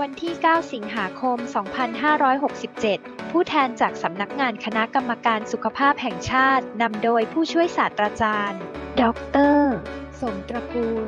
วันที่ 9 สิงหาคม 2567 ผู้แทนจากสำนักงานคณะกรรมการสุขภาพแห่งชาติ นำโดยผู้ช่วยศาสตราจารย์ ดร สมตระกูล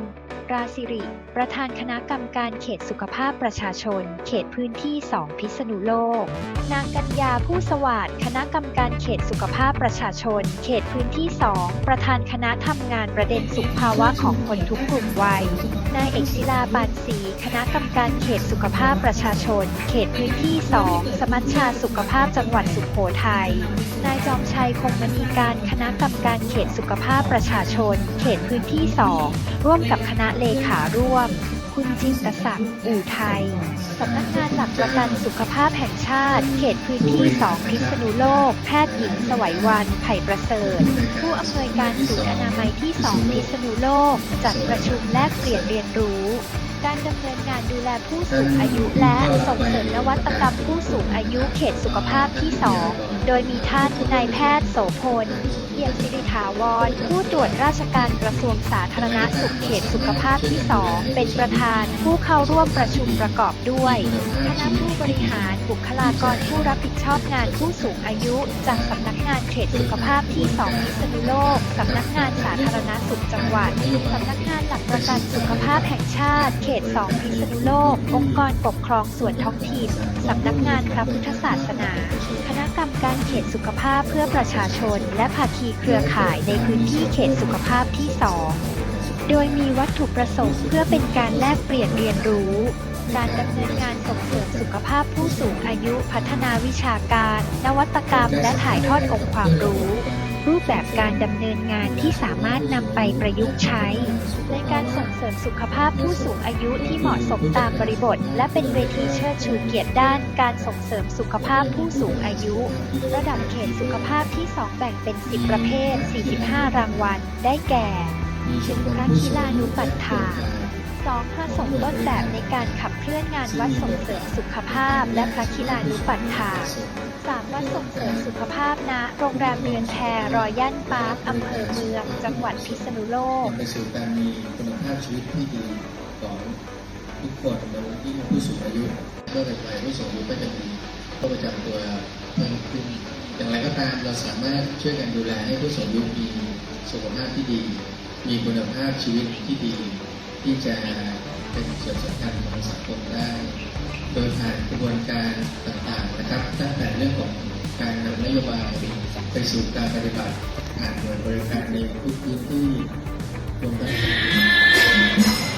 ราศิริ ประธานคณะกรรมการเขตสุขภาพประชาชน เขตพื้นที่ 2 พิษณุโลก นางกัญญาผู้สวัสดิ์คณะกรรมการเขตสุขภาพประชาชน เขตพื้นที่ 2 ประธานคณะทำงานประเด็นสุขภาวะของคนทุกกลุ่มวัย นายเอกศิลาปานศรีคณะกรรมการเขตสุขภาพประชาชน เขตพื้นที่ 2 สมัชชาสุขภาพจังหวัดสุโขทัย นายจอมชัยคงมณีการคณะกรรมการเขตสุขภาพประชาชน เขตพื้นที่ 2 ร่วมกับคณะเลขาร่วม คุณจินตศักดิ์อู่ไทย สำนักงานหลักประกันสุขภาพแห่งชาติ เขตพื้นที่ 2 พิษณุโลก แพทย์หญิงสวัยวันไผ่ประเสริฐ ผู้อำนวยการศูนย์อนามัยที่ 2 พิษณุโลก จัดประชุมแลกเปลี่ยนเรียนรู้การดำเนินงานดูแลผู้สูงอายุ และส่งเสริมนวัตกรรมผู้สูงอายุเขตสุขภาพที่ 2 โดยมีท่านนายแพทย์โสพลเพียงสิริถาวร ผู้ตรวจราชการกระทรวงสาธารณสุขเขตสุขภาพที่ 2 เป็นประธานผู้เข้าร่วมประชุมประกอบด้วยคณะผู้บริหารบุคลากรผู้รับผิดชอบงานผู้สูงอายุ จากสำนักงานเขตสุขภาพที่ 2 พิษณุโลก สำนักงานสาธารณสุขจังหวัด สำนักงานหลักประกันสุขภาพแห่งชาติเขต 2 พิษณุโลก องค์กรปกครองส่วนท้องถิ่น สำนักงานพระพุทธศาสนา คณะกรรมการเขตสุขภาพเพื่อประชาชน และภาคีเครือข่ายในพื้นที่เขตสุขภาพที่ 2 โดยมีวัตถุประสงค์เพื่อเป็นการแลกเปลี่ยนเรียนรู้ การดำเนินงานส่งเสริมสุขภาพผู้สูงอายุพัฒนาวิชาการ นวัตกรรม และถ่ายทอดองค์ความรู้รูปแบบการดำเนินงานที่สามารถนำไปประยุกต์ใช้ ในการ ริมสุขภาพผู้สูงอายุที่เหมาะสมตามบริบท และเป็นเวทีเชิดชูเกียรติด้านการส่งเสริมสุขภาพผู้สูงอายุ ระดับเขตสุขภาพที่ 2 แบ่งเป็น 10 ประเภท 45 รางวัล ได้แก่พระคิลานุปัฏฐา 2. พระสงฆ์ต้นแบบในการขับเคลื่อนงานวัดส่งเสริมสุขภาพ และพระคิลานุปัฏฐา 3. วัดส่งเสริมสุขภาพณโรงแรมเรือนแพรรอยัลปาร์คอำเภอเมือง จังหวัดพิษณุโลกไปสู่การมีคุณภาพชีวิตที่ดีของทุกคนโดยเฉพาะยิ่ผู้สูงอายุเมื่อไปผู้สูงอายุก็จะมีโรคประจำตัวเพิ่มขึ้นอย่างไรก็ตามเราสามารถช่วยกันดูแลให้ผู้สูงอายุมีสุขภาพที่ดี มีคุณภาพชีวิตที่ดี ที่จะเป็นส่วนสำคัญของสังคมได้ โดยผ่านกระบวนการต่างๆนะครับ ตั้งแต่เรื่องของการนำนโยบายไปสู่การปฏิบัติผ่านหน่วยบริการในทุกพื้นที่รวมทั้ง